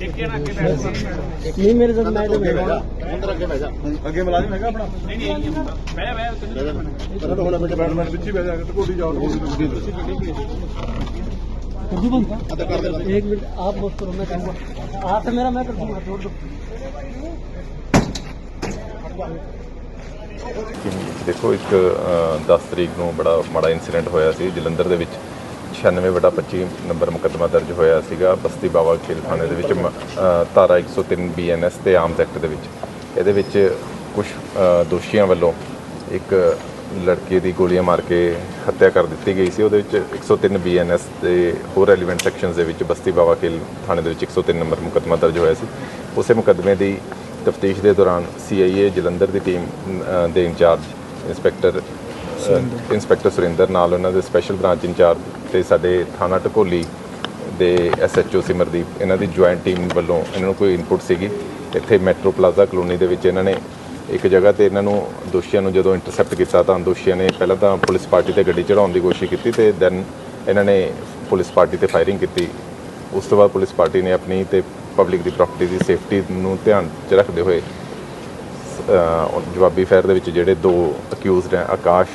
नहीं मेरे साथ मैडम है ਅੰਦਰ ਅੱਗੇ ਬਹਿ ਜਾ ਅੱਗੇ ਮੁਲਾਜ਼ਮ ਹੈਗਾ ਆਪਣਾ ਪਹਿਲਾਂ ਤਾਂ ਹੁਣ ਬੇਟੇ ਬੈਠ ਮੈਂ ਪਿੱਛੇ ਬਹਿ ਜਾ ਕੇ ਕੋਡੀ ਜਾਓ उर्दू बनता ਅੱਧਾ ਕਰ ਦੇ एक मिनट आप बात करो मैं करूँगा हाथ है मेरा मैं कर दूंगा छोड़ दो ਦੇਖੋ ਇੱਕ ਅ, 10 ਤਰੀਕ ਨੂੰ ਬੜਾ ਮਾੜਾ ਇਨਸੀਡੈਂਟ ਹੋਇਆ ਸੀ ਜਲੰਧਰ ਦੇ ਵਿੱਚ 96 ਵਟਾ 25 ਨੰਬਰ ਮੁਕੱਦਮਾ ਦਰਜ ਹੋਇਆ ਸੀਗਾ ਬਸਤੀ ਬਾਵਾ ਖੇਲ ਥਾਣੇ ਦੇ ਵਿੱਚ ਮ- ਅ, ਧਾਰਾ 103 ਬੀਐਨਐਸ ਤੇ ਆਰਮਸ ਐਕਟ ਦੇ ਵਿੱਚ। ਇਹਦੇ ਵਿੱਚ ਕੁਝ ਦੋਸ਼ੀਆਂ ਵੱਲੋਂ ਇੱਕ ਲੜਕੇ ਦੀ ਗੋਲੀਆਂ ਮਾਰ ਕੇ ਹੱਤਿਆ ਕਰ ਦਿੱਤੀ ਗਈ ਸੀ। ਉਹਦੇ ਵਿੱਚ 103 ਬੀਐਨਐਸ ਤੇ ਹੋਰ ਐਲੀਮੈਂਟ ਸੈਕਸ਼ਨਸ ਦੇ ਵਿੱਚ ਬਸਤੀ ਬਾਵਾ ਖੇਲ ਥਾਣੇ ਦੇ ਵਿੱਚ 103 ਨੰਬਰ ਮੁਕੱਦਮਾ ਦਰਜ ਹੋਇਆ ਸੀ। ਉਸੇ ਮੁਕੱਦਮੇ ਦੀ ਤਫਤੀਸ਼ ਦੇ ਦੌਰਾਨ ਸੀਆਈਏ ਜਲੰਧਰ ਦੀ ਟੀਮ ਅ, ਦੇ ਇੰਚਾਰਜ ਇੰਸਪੈਕਟਰ ਅ, ਇੰਸਪੈਕਟਰ ਸੁਰਿੰਦਰ ਨਾਲ ਉਹਨਾਂ ਦੇ ਸਪੈਸ਼ਲ ਬ੍ਰਾਂਚ ਇੰਚਾਰਜ ਤੇ ਸਾਡੇ ਥਾਣਾ ਟਕੋਲੀ ਦੇ ਐਸਐਚਓ ਸਿਮਰਦੀਪ, ਇਹਨਾਂ ਦੀ ਜੁਆਇੰਟ ਟੀਮ ਵੱਲੋਂ ਇਹਨਾਂ ਨੂੰ ਕੋਈ ਇਨਪੁਟ ਸੀਗੀ। ਇੱਥੇ ਮੈਟਰੋ ਪਲਾਜ਼ਾ ਕਲੋਨੀ ਦੇ ਵਿੱਚ ਇਹਨਾਂ ਨੇ ਇੱਕ ਜਗ੍ਹਾ ਤੇ ਇਹਨਾਂ ਨੂੰ ਦੋਸ਼ੀਆਂ ਨੂੰ ਜਦੋਂ ਇੰਟਰਸੈਪਟ ਕੀਤਾ ਤਾਂ ਦੋਸ਼ੀਆਂ ਨੇ ਪਹਿਲਾਂ ਤਾਂ ਪੁਲਿਸ ਪਾਰਟੀ ਤੇ ਗੱਡੀ ਚੜਾਉਣ ਦੀ ਕੋਸ਼ਿਸ਼ ਕੀਤੀ ਤੇ ਦੈਨ ਇਹਨਾਂ ਨੇ ਪੁਲਿਸ ਪਾਰਟੀ ਤੇ ਫਾਇਰਿੰਗ ਕੀਤੀ। ਉਸ ਤੋਂ ਬਾਅਦ ਪੁਲਿਸ ਪਾਰਟੀ ਨੇ ਆਪਣੀ ਤੇ ਪਬਲਿਕ ਦੀ ਪ੍ਰਾਪਰਟੀ ਦੀ ਸੇਫਟੀ ਨੂੰ ਧਿਆਨ 'ਚ ਰੱਖਦੇ ਹੋਏ ਜਵਾਬੀ ਫਾਇਰ ਦੇ ਵਿੱਚ ਜਿਹੜੇ ਦੋ ਅਕਿਊਜ਼ਡ ਹੈ, ਆਕਾਸ਼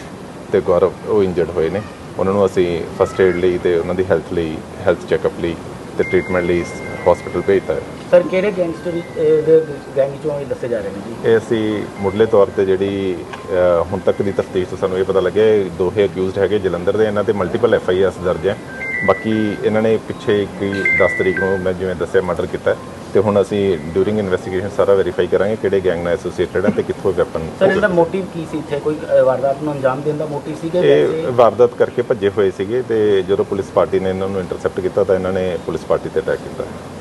ਤੇ ਗੌਰਵ, ਉਹ ਇੰਜਰਡ ਹੋਏ ਨੇ। ਉਹਨਾਂ ਨੂੰ ਅਸੀਂ ਫਸਟ ਏਡ ਲਈ ਤੇ ਉਹਨਾਂ ਦੀ ਹੈਲਥ ਲਈ ਹੈਲਥ ਚੈੱਕਅਪ ਲਈ ਤੇ ਟ੍ਰੀਟਮੈਂਟ ਲਈ ਹਸਪੀਟਲ ਭੇਜਤਾ ਹੈ। ਸਰ ਕਿਹੜੇ ਗੈਂਗਸਟਰ ਦੇ ਗੈਂਗ ਚੋਂ ਇਹ ਦੱਸੇ ਜਾ ਰਹੇ ਨੇ ਜੀ? ਇਹ ਅਸੀਂ ਮੁੱਢਲੇ ਤੌਰ ਤੇ ਜਿਹੜੀ ਹੁਣ ਤੱਕ ਦੀ ਤਫਤੀਸ਼ ਤੋਂ ਸਾਨੂੰ ਇਹ ਪਤਾ ਲੱਗਿਆ ਦੋਹੇ ਅਕਿਊਜ਼ਡ ਹੈਗੇ ਜਲੰਧਰ ਦੇ ਇਹਨਾਂ ਤੇ ਮਲਟੀਪਲ ਐਫ ਆਈ ਐਸ ਦਰਜ ਹੈ। ਬਾਕੀ ਇਹਨਾਂ ਨੇ ਪਿੱਛੇ ਇੱਕ 10 ਤਰੀਕ ਨੂੰ ਮੈਂ ਜਿਵੇਂ ਦੱਸਿਆ ਮਰਡਰ ਕੀਤਾ ਤੇ ਹੁਣ ਅਸੀਂ ਡਿਊਰਿੰਗ ਇਨਵੈਸਟੀਗੇਸ਼ਨ ਸਾਰਾ ਵੈਰੀਫਾਈ ਕਰਾਂਗੇ ਕਿਹੜੇ ਗੈਂਗ ਨਾਲ ਐਸੋਸੀਏਟਡ ਹੈ ਤੇ ਕਿੱਥੋਂ ਵੈਪਨ ਸਰ ਇਹਦਾ ਮੋਟਿਵ ਕੀ ਸੀ ਇੱਥੇ? ਕੋਈ ਵਾਰਦਾਤ ਨੂੰ ਅੰਜਾਮ ਦੇਣ ਦਾ ਮੋਟਿਵ ਸੀ ਕਿ ਇਹ ਵਾਰਦਾਤ ਕਰਕੇ ਭੱਜੇ ਹੋਏ ਸੀਗੇ ਤੇ ਜਦੋਂ ਪੁਲਿਸ ਪਾਰਟੀ ਨੇ ਇਹਨਾਂ ਨੂੰ ਇੰਟਰਸੈਪਟ ਕੀਤਾ ਤਾਂ ਇਹਨਾਂ ਨੇ ਪੁਲਿਸ ਪਾਰਟੀ ਤੇ ਅਟੈਕ ਕੀਤਾ।